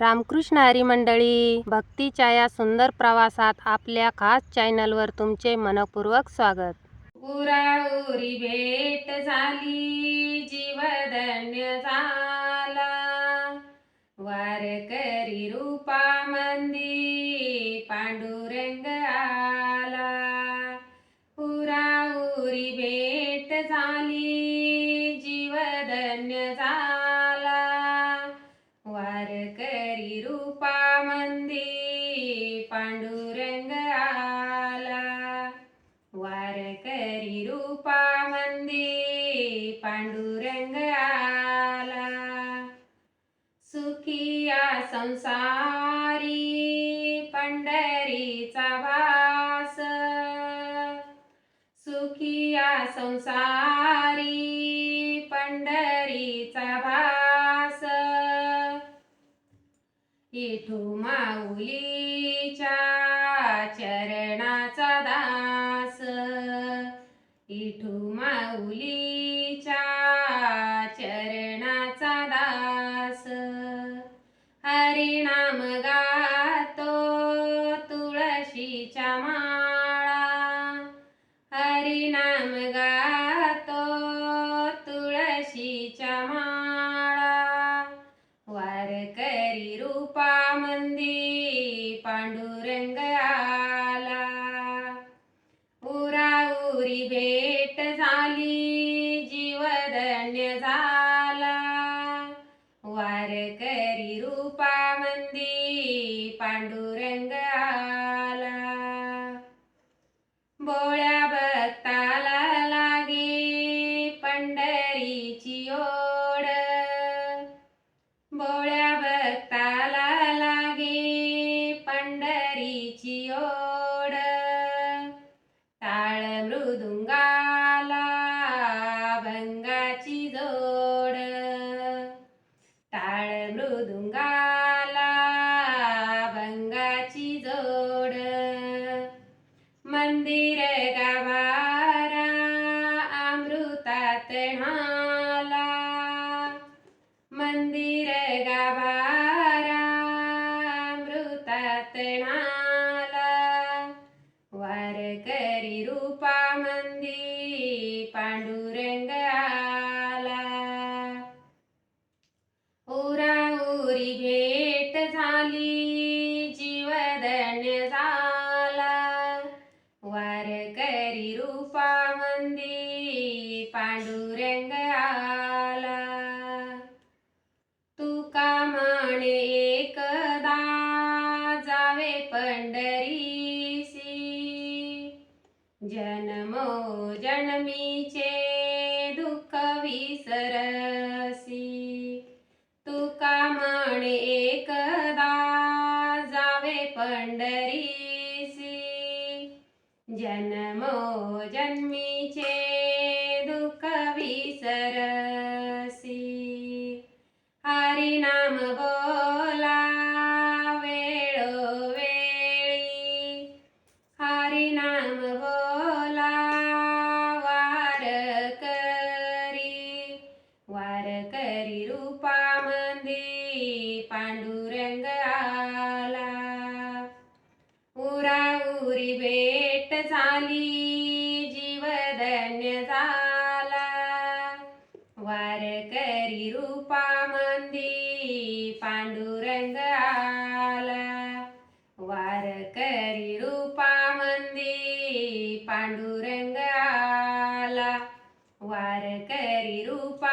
रामकृष्ण हरी मंडळी भक्तीच्या या सुंदर प्रवासात आपल्या खास चॅनलवर तुमचे मनपूर्वक स्वागत. उराउरी भेट झाली जीवधन्य झाला. वारकरी रूपा मंदी पांडुरंग पांडुरंग आला वारकरी रूपा मंदी पांडुरंग आला सुखिया संसारी पंढरीचा भास सुखिया संसारी पंढरीचा भास इठू माऊली चरणाचा दास. इठू माऊलीच्या चरणाचा दास. हरिनाम गातो तुळशीच्या माळा. हरिनाम गातो तुळशीच्या माळा. वारकरी रूपा मंदिर वारकरी रूपा अमृतात मंदिर गाभारा अमृतात न्हाला वारकरी रूपा मंदी पांडुरंग आला उराउरी भेट झाली जीवधन्य झाला जन्मो जन्मीचे दुःख विसरसी. तुका म्हणे एकदा जावे पंढरीसी. जन्मो जन्मीचे दुःख विसरसी. हरिनाम बोला पांडुरंग आला उराउरी भेट झाली जीवधन्य झाला. वारकरी रूपा मंदी पांडुरंग आला वारकरी रूपा मंदी पांडुरंग आला वारकरी रूप